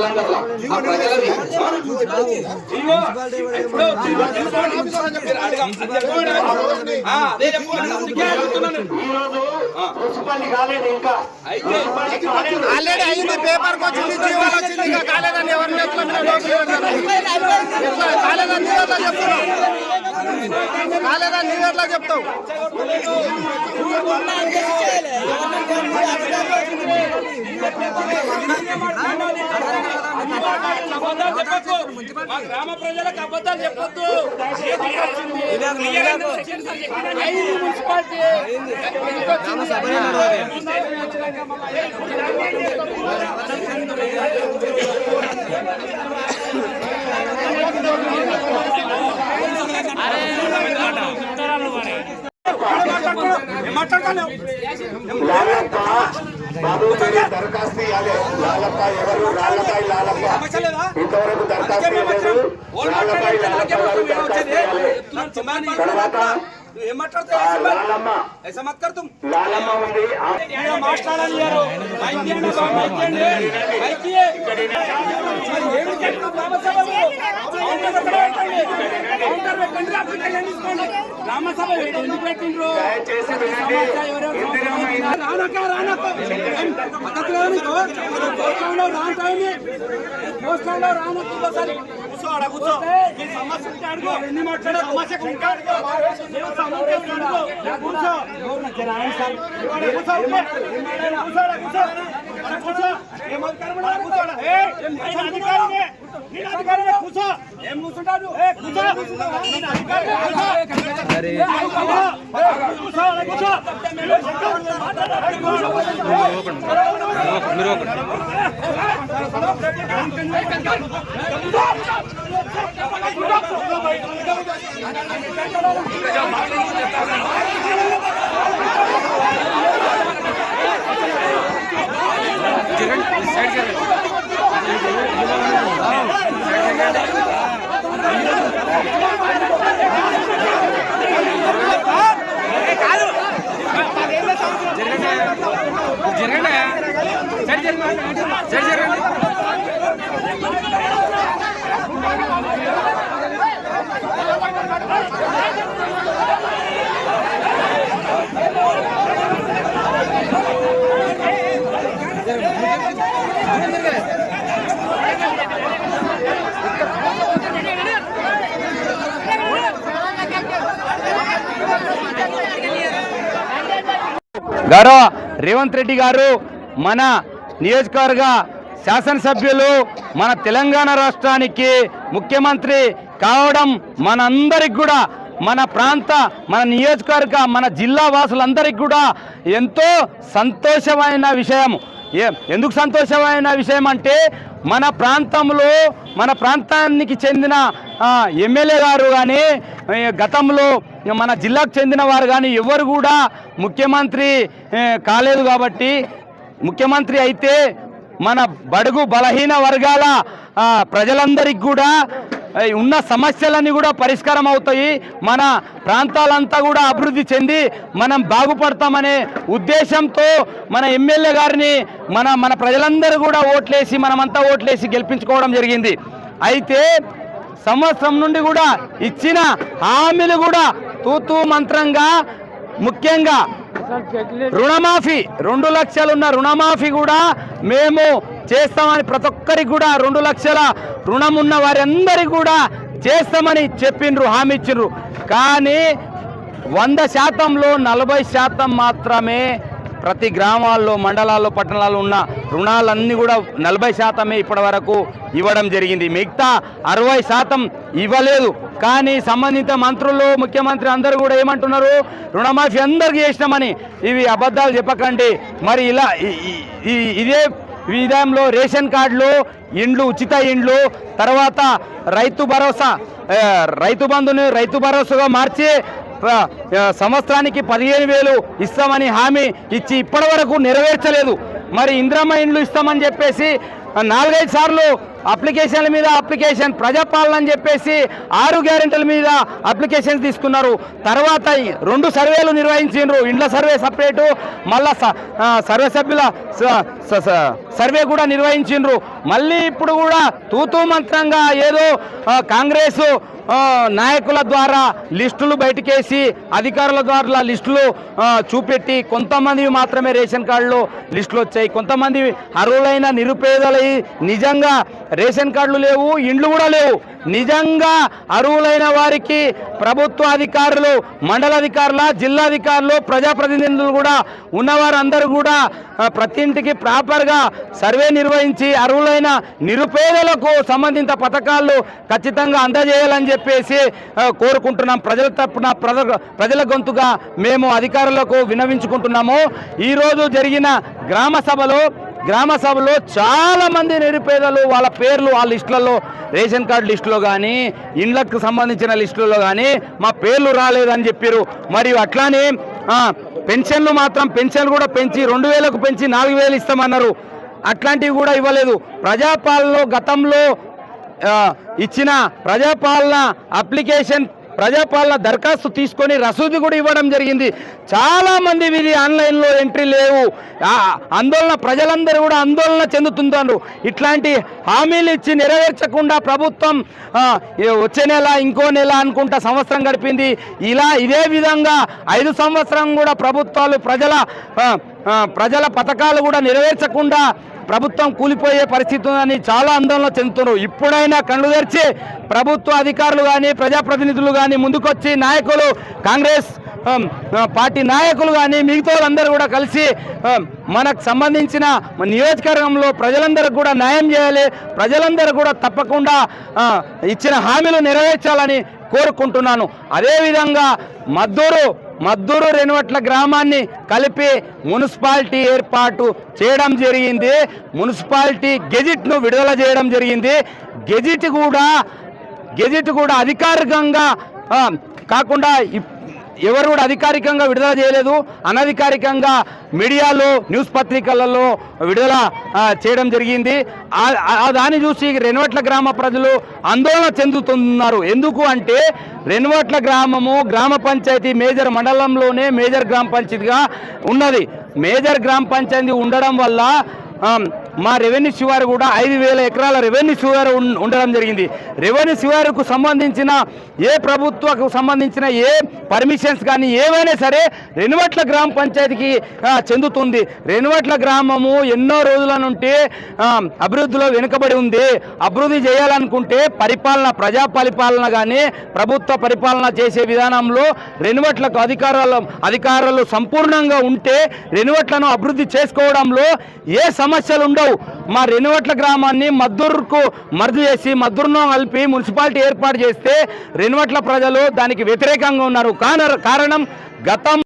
ప్రజలందరిలో ఆ ప్రజలని ఇదిగో, మున్సిపాలిటీ కాలేదు ఇంకా ఆల్రెడీ అయింది పేపర్ వచ్చింది జీవోలు వచ్చింది ఇంకా కాలేదని ఎవరు కాలేదని నీ ఎట్లా చెప్తున్నావు. కాలేదని నీ ఎట్లా చెప్తావు. గ్రామ ప్రజలకు అబద్ధాలు చెప్పొద్దు ఐదు మున్సిపాలిటీ లాలప్ప బాబు మీరు దరఖాస్తు ఇవ్వాలి లాలప్ప ఎవరు? లాలపాయి లాలప్ప. ఇంతవరకు దరఖాస్తు ఇవ్వలేదు లాలపాయి లాలప్ప దరఖాస్తు ఇవ్వాలి తర్వాత నువ్వు ఏం మాట్లాడతావు మాట్లాడుతాం రామసభ ఎందుకు పెట్టిండ్రు రానక్క రానక్క పద్ధతిలో రాను టైం రానక్క కూర్చో, ఆడ కూర్చో. ఈ సమస్య ఉంటే అడుగు. ఎన్ని మాట్లాడే సమస్య ఉంటే అడుగు. ఏం సమస్య ఉంటే అడుగు. కూర్చో. కూర్చో, ఉండే. కూర్చో, ఆడ కూర్చో. ఆడ కూర్చో. ఏం అధికారం ఉన్నా? కూర్చో ఆడ. ఏయ్, నేను అధికారినే. నేను అధికారినే. కూర్చో. ఏం కూర్చుంటాడు? ఏ, కూర్చో. నేను అధికారినే. కూర్చో. ఏం కూర్చో. ఏ, కూర్చో, ఆడ గౌరవ రేవంత్ రెడ్డి గారు మన నియోజకవర్గ శాసనసభ్యులు మన తెలంగాణ రాష్ట్రానికి ముఖ్యమంత్రి కావడం మనందరికి కూడా మన ప్రాంత మన నియోజకవర్గ మన జిల్లా వాసులందరికీ కూడా ఎంతో సంతోషమైన విషయం. ఎందుకు సంతోషమైన విషయం అంటే మన ప్రాంతంలో మన ప్రాంతానికి చెందిన ఎమ్మెల్యే గారు కానీ గతంలో మన జిల్లాకు చెందిన వారు కానీ ఎవరు కూడా ముఖ్యమంత్రి కాలేదు కాబట్టి ముఖ్యమంత్రి అయితే మన బడుగు బలహీన వర్గాల ప్రజలందరికీ కూడా ఉన్న సమస్యలన్నీ కూడా పరిష్కారం అవుతాయి. మన ప్రాంతాలంతా కూడా అభివృద్ధి చెంది మనం బాగుపడతామనే ఉద్దేశంతో మన ఎమ్మెల్యే గారిని మన మన ప్రజలందరూ కూడా ఓట్లేసి మనమంతా ఓట్లేసి గెలిపించుకోవడం జరిగింది. అయితే సంవత్సరం నుండి కూడా ఇచ్చిన హామీలు కూడా తూతూ మంత్రంగా ముఖ్యంగా రుణమాఫీ రెండు లక్షలున్న రుణమాఫీ కూడా మేము చేస్తామని ప్రతి ఒక్కరికి కూడా రెండు లక్షల రుణం ఉన్న వారందరికీ కూడా చేస్తామని చెప్పిండ్రు హామీ ఇచ్చిండ్రు. కానీ వంద శాతంలో నలభై శాతం మాత్రమే ప్రతి గ్రామాల్లో మండలాల్లో పట్టణాల్లో ఉన్న రుణాలన్నీ కూడా నలభై శాతమే ఇప్పటి వరకు ఇవ్వడం జరిగింది. మిగతా అరవై శాతం ఇవ్వలేదు. కానీ సంబంధిత మంత్రులు ముఖ్యమంత్రి అందరూ కూడా ఏమంటున్నారు? రుణమాఫీ అందరికీ చేసినామని ఇవి అబద్ధాలు చెప్పకండి. మరి ఇలా ఇదే విధంలో రేషన్ కార్డులు ఇండ్లు ఉచిత ఇండ్లు తర్వాత రైతు భరోసా రైతు బంధుని రైతు భరోసాగా మార్చి సంవత్సరానికి పదిహేను వేలు ఇస్తామని హామీ ఇచ్చి ఇప్పటి వరకు నెరవేర్చలేదు. మరి ఇంద్రమ్మ ఇండ్లు ఇస్తామని చెప్పేసి నాలుగైదు సార్లు అప్లికేషన్ల మీద అప్లికేషన్ ప్రజాపాలన అని చెప్పేసి ఆరు గ్యారెంటీల మీద అప్లికేషన్స్ తీసుకున్నారు. తర్వాత రెండు సర్వేలు నిర్వహించిండ్రు. ఇండ్ల సర్వే సపరేటు మళ్ళా స- సర్వే సభ్యుల స- స- స- సర్వే కూడా నిర్వహించిండ్రు. మళ్ళీ ఇప్పుడు కూడా తూతూ మంత్రంగా ఏదో కాంగ్రెస్ నాయకుల ద్వారా లిస్టులు బయటకేసి అధికారుల ద్వారా లిస్టులు చూపెట్టి కొంతమంది మాత్రమే రేషన్ కార్డులు లిస్టులు వచ్చాయి. కొంతమంది అర్హులైన నిరుపేదలై నిజంగా రేషన్ కార్డులు లేవు ఇండ్లు కూడా లేవు. నిజంగా అర్హులైన వారికి ప్రభుత్వ అధికారులు మండలాధికారుల జిల్లాధికారులు జిల్లా అధికారులు ప్రజాప్రతినిధులు కూడా ఉన్నవారందరూ కూడా ప్రతి ఇంటికి ప్రాపర్గా సర్వే నిర్వహించి అర్హులైన నిరుపేదలకు సంబంధిత పథకాలు ఖచ్చితంగా అందజేయాలని చెప్పేసి కోరుకుంటున్నాం. ప్రజల తరపున ప్రజ- ప్రజల గొంతుగా మేము అధికారులకు వినవించుకుంటున్నాము ఈరోజు జరిగిన గ్రామ సభలో గ్రామ సభలో చాలా మంది నిరుపేదలు వాళ్ళ పేర్లు ఆ లిస్టులలో రేషన్ కార్డు లిస్టులో కానీ ఇండ్లకు సంబంధించిన లిస్టులలో కానీ మా పేర్లు రాలేదని చెప్పారు మరియు అట్లానే పెన్షన్లు మాత్రం పెన్షన్లు కూడా పెంచి రెండు వేలకు పెంచి నాలుగు వేలు ఇస్తామన్నారు. అట్లాంటివి కూడా ఇవ్వలేదు. ప్రజాపాలనలో గతంలో ఇచ్చిన ప్రజాపాలన అప్లికేషన్ ప్రజాపాలన దరఖాస్తు తీసుకొని రసీదు కూడా ఇవ్వడం జరిగింది. చాలా మంది ఇది ఆన్లైన్లో ఎంట్రీ లేవు. ఆందోళన ప్రజలందరూ కూడా ఆందోళన చెందుతున్నారు ఇట్లాంటి హామీలు ఇచ్చి నెరవేర్చకుండా ప్రభుత్వం వచ్చే నెల ఇంకో నెల అనుకుంటా సంవత్సరం గడిపింది. ఇలా ఇదే విధంగా ఐదు సంవత్సరం కూడా ప్రభుత్వాలు ప్రజల ప్రజల పథకాలు కూడా నెరవేర్చకుండా ప్రభుత్వం కూలిపోయే పరిస్థితి ఉందని చాలా ఆందోళన చెందుతున్నారు. ఇప్పుడైనా కళ్ళు తెరిచి ప్రభుత్వ అధికారులు కానీ ప్రజాప్రతినిధులు కానీ ముందుకొచ్చి నాయకులు కాంగ్రెస్ పార్టీ నాయకులు కానీ మిగతా వాళ్ళందరూ కూడా కలిసి మనకు సంబంధించిన మన నియోజకవర్గంలో ప్రజలందరికీ కూడా న్యాయం చేయాలి. ప్రజలందరూ కూడా తప్పకుండా ఇచ్చిన హామీలు నెరవేర్చాలని కోరుకుంటున్నాను. అదేవిధంగా మద్దూరు మద్దూరు రెనువట్ల గ్రామాన్ని కలిపి మున్సిపాలిటీ ఏర్పాటు చేయడం జరిగింది. మున్సిపాలిటీ గెజిట్ను విడుదల చేయడం జరిగింది. గెజిట్ కూడా గెజిట్ కూడా అధికారికంగా కాకుండా ఇప్- ఎవరు కూడా అధికారికంగా విడుదల చేయలేదు. అనధికారికంగా మీడియాలో న్యూస్ పత్రికలలో విడుదల చేయడం జరిగింది. దాన్ని చూసి రెనువట్ల గ్రామ ప్రజలు ఆందోళన చెందుతున్నారు. ఎందుకు అంటే రెనువట్ల గ్రామము గ్రామ పంచాయతీ మేజర్ మండలంలోనే మేజర్ గ్రామ పంచాయతీగా ఉన్నది. మేజర్ గ్రామ పంచాయతీ ఉండడం వల్ల మా రెవెన్యూ శివారు కూడా ఐదు వేల ఎకరాల రెవెన్యూ శివారు ఉండడం జరిగింది. రెవెన్యూ శివారుకు సంబంధించిన ఏ ప్రభుత్వకు సంబంధించిన ఏ పర్మిషన్స్ కానీ ఏవైనా సరే రెనువట్ల గ్రామ పంచాయతీకి చెందుతుంది. రెనువట్ల గ్రామము ఎన్నో రోజుల నుండి అభివృద్ధిలో వెనుకబడి ఉంది. అభివృద్ధి చేయాలనుకుంటే పరిపాలన ప్రజా పరిపాలన కానీ ప్రభుత్వ పరిపాలన చేసే విధానంలో రెనువట్లకు అధికారాలు అధికారులు సంపూర్ణంగా ఉంటే రెనువట్లను అభివృద్ధి చేసుకోవడంలో ఏ సమస్యలు ఉండవు మా రెనువట్ల గ్రామాన్ని మద్దూరుకు మర్జు చేసి మద్దూరును కలిపి మున్సిపాలిటీ ఏర్పాటు చేస్తే రెనువట్ల ప్రజలు దానికి వ్యతిరేకంగా ఉన్నారు. కాన- కారణం గతం